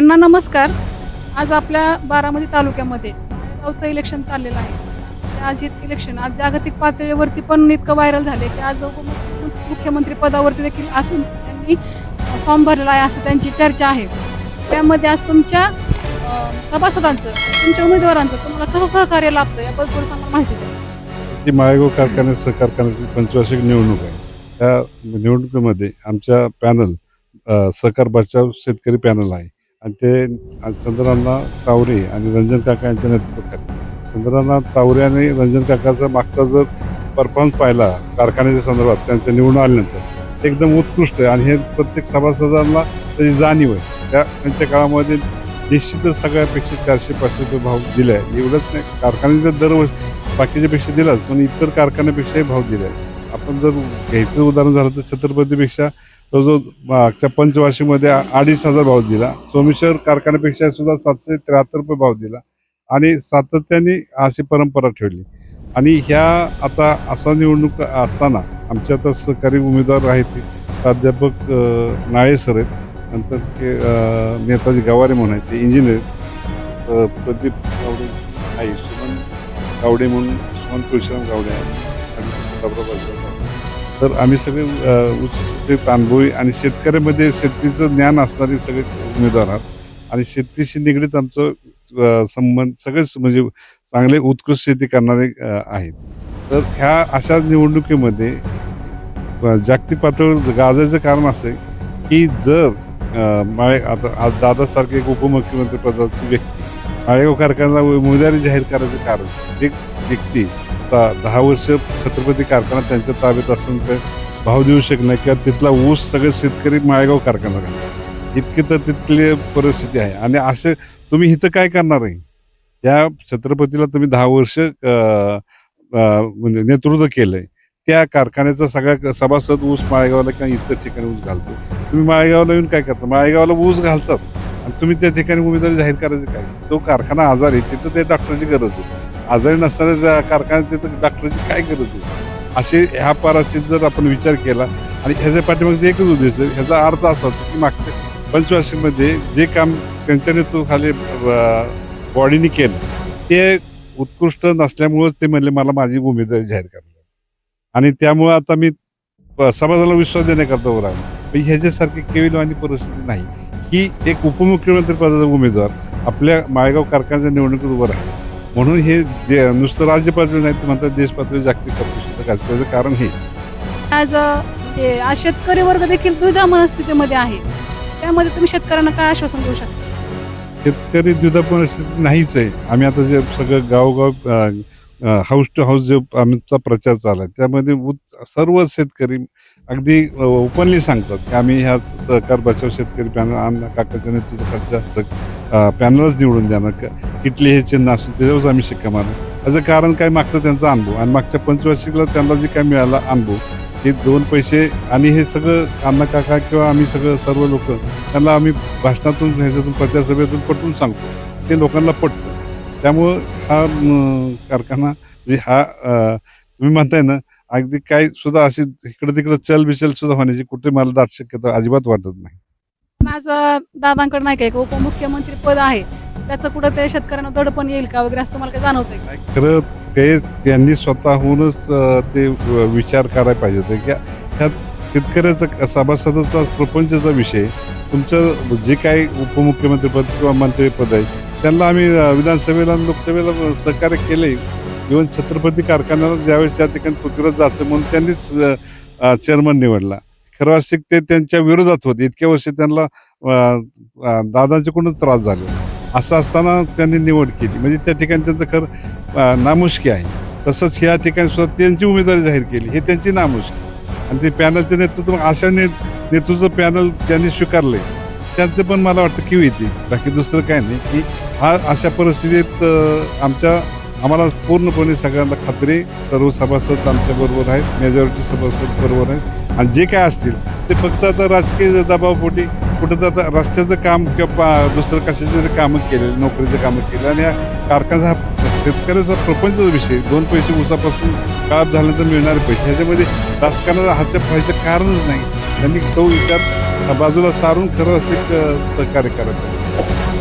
अण्णा नमस्कार. आज आपल्या बारामती तालुक्यामध्ये गावचं इलेक्शन चाललेलं आहे. आज हे इलेक्शन आज जागतिक पातळीवरती पण इतकं व्हायरल झाले की आज मुख्यमंत्री पदावरती देखील असून त्यांनी फॉर्म भरलेला आहे असं त्यांची चर्चा आहे. त्यामध्ये आज तुमच्या सभासदांचं तुमच्या उमेदवारांचं तुम्हाला कसं सहकार्य लाभतं याबद्दल तुम्हाला माहिती द्या. ती माळेगाव कारखान्या सहकार पंचवार्षिक निवडणूक आहे. त्या निवडणुकीमध्ये आमच्या पॅनल सहकार बचाव शेतकरी पॅनल आहे. आणि ते चंद्रांना तावरे आणि रंजन काका यांच्या नेतृत्वाखाली. चंद्रांना तावरे आणि रंजन काकाचा मागचा जर परफॉर्मन्स पाहिला कारखान्याच्या संदर्भात त्यांच्या निवडून आल्यानंतर ते एकदम उत्कृष्ट आहे आणि हे प्रत्येक सभासदांना त्याची जाणीव आहे. त्या त्यांच्या काळामध्ये निश्चितच सगळ्यापेक्षा चारशे पाचशे रुपये भाव दिले आहे एवढंच नाही कारखान्याचा दरवर्षी बाकीच्यापेक्षा दिलाच पण इतर कारखान्यापेक्षाही भाव दिले आहे आपण जर घ्यायचं उदाहरण झालं तर छत्रपतीपेक्षा तो जो मागच्या पंचवार्षिकमध्ये अडीच हजार भाव दिला. सोमेश्वर कारखान्यापेक्षा सुद्धा सातशे त्र्याहत्तर रुपये भाव दिला. आणि सातत्याने अशी परंपरा ठेवली. आणि ह्या आता असा निवडणूक असताना आमच्या आता सहकारी उमेदवार आहेत प्राध्यापक नाळे सर आहेत. नंतर नेताजी गवारे म्हणून आहेत. ते इंजिनियर प्रदीप गावडे आहे सुमन गावडे म्हणून सुमन तुळशीराम गावडे आहेत. आणि तर आम्ही सगळे अं, उच्च आणि शेतकऱ्यामध्ये शेतीचं ज्ञान असणारे सगळे उमेदवार आहात. आणि शेतीशी निगडीत आमचं संबंध सगळेच म्हणजे चांगले उत्कृष्ट शेती करणारे आहेत. तर ह्या अशा निवडणुकीमध्ये जागतिक पातळीवर गाजायचं कारण असं आहे की जर माळे आता आज दादासारखे एक उपमुख्यमंत्री पदाची व्यक्ती माळेगाव कारखान्याला उमेदवारी जाहीर करायचं कारण एक व्यक्ती आता दहा वर्ष छत्रपती कारखाना त्यांच्या ताब्यात असून ते भाव देऊ शकणार किंवा तिथला ऊस सगळे शेतकरी माळेगाव कारखाना करणार इतकी तर तिथली परिस्थिती आहे. आणि असे तुम्ही इथं काय करणार आहे? या छत्रपतीला तुम्ही दहा वर्ष म्हणजे नेतृत्व केलंय. त्या कारखान्याचा सगळ्या सभासद ऊस माळेगावला किंवा इतर ठिकाणी ऊस घालतो. तुम्ही माळेगावला येऊन काय करता? माळेगावला ऊस घालतात. आणि तुम्ही त्या ठिकाणी उमेदवारी जाहीर करायचं काय? तो कारखाना आजार आहे, तिथं त्या डॉक्टरची गरज आहे. आजारी नसणाऱ्या ज्या कारखान्यात तर डॉक्टरची काय गरज आहे? असे ह्या परिस्थितीत जर आपण विचार केला आणि ह्याच्या पाठीमागे एकच उद्देश ह्याचा अर्थ असा होता की मागच्या पंचवार्षिकमध्ये जे काम त्यांच्या नेतृत्वाखाली बॉडीने केलं ते उत्कृष्ट नसल्यामुळेच ते म्हणले मला माझी उमेदवारी जाहीर करणार आणि त्यामुळं आता मी समाजाला विश्वास देण्याकरता उभं राहिलो. पण ह्याच्यासारखी केविलवाणी परिस्थिती नाही. की एक उपमुख्यमंत्री पदाचा उमेदवार आपल्या माळेगाव कारखान्याच्या निवडणुकीत उभं राहिला. म्हणून हे जे नुसतं राज्य पातळी नाही तर म्हणतात देश पातळी जागतिक पातळी सुद्धा कारण हे. आज म्हणजे आज शेतकरी वर्ग देखील द्विधा मनस्थितीमध्ये आहे. त्यामध्ये तुम्ही शेतकऱ्यांना काय आश्वासन देऊ शकता? शेतकरी द्विधा परिस्थिती नाहीच आहे. आम्ही आता जे सगळं गावगाव हाऊस टू हाऊस जे आमचा प्रचार चालला आहे त्यामध्ये सर्व शेतकरी अगदी ओपनली सांगतात की आम्ही ह्या सहकार बचाव शेतकरी पॅनल काकाच्या नेतृत्वाखालच्या पॅनलच निवडून देणार. क- किटली हे चिन्ह असून त्याच्यावरच आम्ही शिक्का मारलो त्याचं कारण काय? मागचा त्यांचा अनुभव आणि मागच्या पंचवार्षिकला त्यांना जे काय मिळाला अनुभव हे दोन पैसे आणि हे सगळं अण्णा काका किंवा आम्ही सगळं सर्व लोक त्यांना आम्ही भाषणातून ह्याच्यातून प्रचारसभेतून पटवून सांगतो. ते लोकांना पटतं. त्यामुळं हा कारखाना म्हणजे हा तुम्ही म्हणताय ना अगदी काय सुद्धा अशी इकडे तिकडे चल बिचल सुद्धा होण्याची कुठे मला दाट शक्यता अजिबात वाटत नाही. माझं दादांकडे नाही काय उपमुख्यमंत्री पद आहे. त्याचं कुठं ते शेतकऱ्यांना दडपण येईल का वगैरे असं तुम्हाला काही जाणवतंय का? खरं ते त्यांनी स्वतःहूनच ते विचार करायला पाहिजे होते. की ह्यात शेतकऱ्याचा सभासदाचा प्रपंचाचा विषय तुमचं जे काही उपमुख्यमंत्रीपद किंवा मंत्रीपद आहे त्यांना आम्ही अ, विधानसभेला आणि लोकसभेला सहकार्य केले इव्हन छत्रपती कारखान्याला ज्यावेळेस त्या ठिकाणी पृथ्वीराज जायचं म्हणून त्यांनीच चेअरमन निवडला. खरं असे ते त्यांच्या विरोधात होते. इतक्या वर्ष त्यांना अ, अ, दादांच्याकडूनच त्रास झाले असं असताना त्यांनी निवड केली. म्हणजे त्या ठिकाणी त्यांचं खरं नामुष्की आहे. तसंच ह्या ठिकाणी सुद्धा त्यांची उमेदवारी जाहीर केली. हे त्यांची नामुष्की. आणि ते पॅनलचे नेतृत्व अशा ने नेतृत्व पॅनल ज्यांनी स्वीकारले त्यांचं पण मला वाटतं किव येते बाकी दुसरं काय नाही की हा अशा परिस्थितीत आमच्या आम्हाला पूर्णपणे सगळ्यांना खात्री सर्व सभासद आमच्याबरोबर आहेत. मेजॉरिटी सभासद बरोबर आहेत. आणि जे काय असतील ते फक्त आता राजकीय दबावपोटी कुठं तर रस्त्याचं काम किंवा दुसरं कशाचे तरी कामं केले नोकरीचं कामं केलं आणि या कारखाना हा शेतकऱ्याचा प्रपंचाचा विषय. दोन पैसे उसापासून काप झाल्यानंतर मिळणारे पैसे. ह्याच्यामध्ये राजकारणाचा हास्य व्हायचं कारणच नाही. त्यांनी तो विचार बाजूला सारून खरं असं सहकार्य करायचं